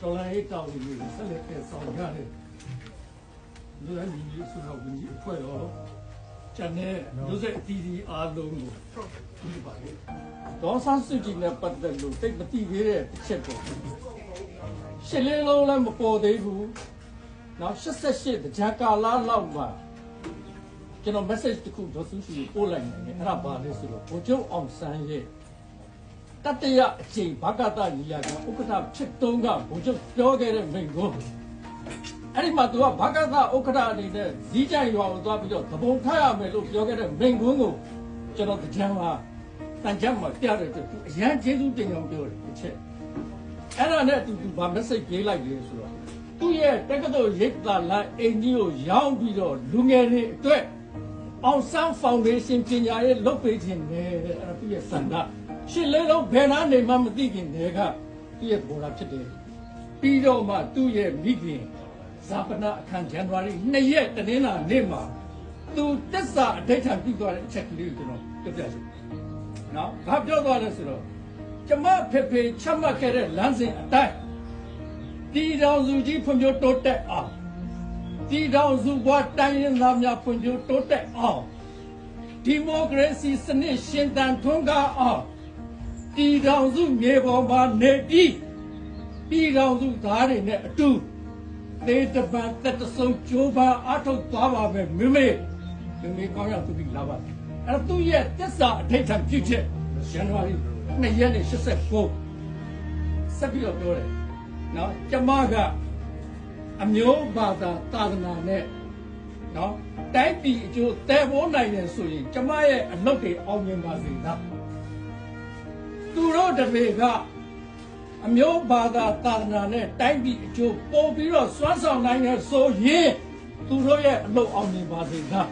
တော်လိုင်းတောင်းနေလို့ဆက်လက်တဲ့ဆောင်ရတယ်လူတိုင်းညီစုတော်ဝင်ကြီးအဖွဲ့တော်ကျန်တဲ့လူစက်အတီးဒီအားလုံးကိုဒီပါလေဒေါ်ဆန်းစုကြည်နဲ့ပတ်သက်လို့တိတ်မတိသေးတဲ့တစ်ချက်ပေါ့ရှစ်လေးလုံးလည်းမပေါ်သေးဘူးနောက်88တကြကာလလောက်မှာကျွန်တော် message တစ်ခုဒေါ်စုရှိကိုပို့လိုက်နေတယ်အဲ့ဒါပါလဲဆိုတော့ဘိုလ်ချုပ်အောင်ဆန်းရဲ့ တတရအချိန်ဘဂတညီလာကဥက္ကဋ္ဌဖြစ်တုံးကဘုချုပ်ပြောခဲ့တဲ့မိန့်ခွန်းအဲ့ဒီမှာသူကဘဂတဥက္ကဋ္ဌအနေနဲ့ဇီးကြိုင်ရွာကိုသွားပြီးတော့သဘုံထားရမယ်လို့ပြောခဲ့တဲ့မိန့်ခွန်းကိုကျွန်တော်ကြံမှာတန်ကြမ်းမှာပြတဲ့အတွက်သူအရန်ကျေးဇူးတင်အောင်ပြောတယ်တစ်ချက်အဲ့ဒါနဲ့အတူတူဗာ message ပေးလိုက်လေဆိုတော့သူ့ရဲ့တက္ကသိုလ်ရိပ်သာလမ်းအင်ကြီးကိုရောင်းပြီးတော့လူငယ်တွေအတွက်အောင်ဆန်းဖောင်ဒေးရှင်းပညာရေးလုပ်ပေးခြင်းနဲ့အဲ့ဒါသူ့ရဲ့စန္ဒ ရှစ်လေးလုံးဘယ်နာနေမှမသိခင်တည်းကသူ့ရဲ့ဘော်လာဖြစ်တယ်ပြီးတော့မှသူ့ရဲ့မိခင်ဇာပနာအခန်းဇန်နဝါရီ2ရက်တနင်္လာနေ့မှာသူတက်စာအဋိဌာန်ပြုသွားတဲ့အချက်ကလေးကိုကျွန်တော်ပြောပြချင်နော်ဘာပြောသွားလဲဆိုတော့ကျမဖေဖေချမှတ်ခဲ့တဲ့လမ်းစဉ်အတိုင်းပြည်တော်စုကြီးဖွံ့ဖြိုးတိုးတက်အောင်ပြည်တော်စုဘဝတိုင်းရင်းသားများဖွံ့ဖြိုးတိုးတက်အောင်ဒီမိုကရေစီစနစ်ရှင်သန်ထွန်းကားအောင် ပြည်တော်စုမြေပေါ်မှာနေပြီးပြည်တော်စုသားတွေနဲ့အတူသေတပံတက်တဆုံကြိုးပမ်းအထောက်သွားပါပဲမိမေမိမေကောင်းရသူပြီးလာပါအဲ့တော့သူ့ရဲ့တစ္ဆာအထိတ်ထပြုချက်ဇန်နဝါရီ2ရက်နေ့89ဆက်ပြီးတော့ပြောတယ်နော်ကျမကအမျိုးဘာသာသာသနာနဲ့နော်တိုက်ပြည်အကျိုးတည်ဖို့နိုင်တယ်ဆိုရင်ကျမရဲ့အလုပ်တွေအောင်မြင်ပါစေသား သူတို့တပေကအမျိုးဘာသာသာသနာနဲ့တိုက်ပြည်အကျိုးပို့ပြီးတော့စွမ်းဆောင်နိုင်တယ်ဆိုရင်သူတို့ရဲ့အလုပ်အောင်မြင်ပါစေသား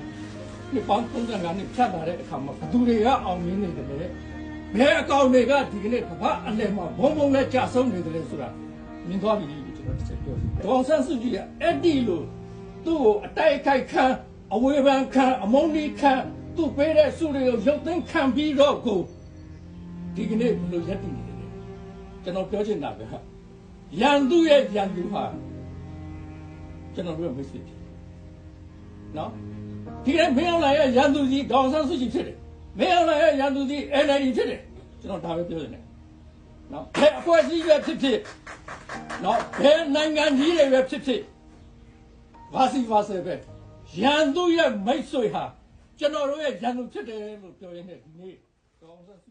ဒီပေါင်း35နှစ်ဖြတ်လာတဲ့အခါမှာဘသူတွေကအောင်မြင်နေတယ်လဲဘယ်အကောင်တွေကဒီကနေ့ကမ္ဘာအလယ်မှာဘုံဘုံနဲ့ကြာဆုံးနေတယ်လဲဆိုတာမြင်သွားပြီကျွန်တော်တစ်ချက်ပြောဒေါအောင်ဆန်းစုကြည်ကအဲ့ဒီလိုသူ့ကိုအတိုက်အခိုက်ခံအဝေဖန်ခံအမုန်းဒီခံသူ့ပေးတဲ့စုတွေကိုရုပ်သိမ်းခံပြီးတော့ကို ဒီကနေ့ဘယ်လိုရက်တည်နေလဲကျွန်တော်ပြောချင်တာပဲဟာရန်သူရဲ့ရန်သူဟာကျွန်တော်တို့မိတ်ဆွေဖြစ်နော်ဒီကနေ့မင်းအောင်လာရဲ့ရန်သူကြီးဒေါအောင်ဆန်းစုကြည်ဖြစ်တယ်မင်းအောင်လာရဲ့ရန်သူကြီး NLD ဖြစ်တယ်ကျွန်တော်ဒါပဲပြောနေတယ်နော်ဘယ်အဖွဲ့အစည်းပဲဖြစ်ဖြစ်နော်ဘယ်နိုင်ငံကြီးတွေပဲဖြစ်ဖြစ်ဘာစီဘာဆယ်ပဲရန်သူရဲ့မိတ်ဆွေဟာကျွန်တော်တို့ရဲ့ရန်သူဖြစ်တယ်လို့ပြောရင်းနဲ့ဒီနေ့ဒေါအောင်ဆန်းစု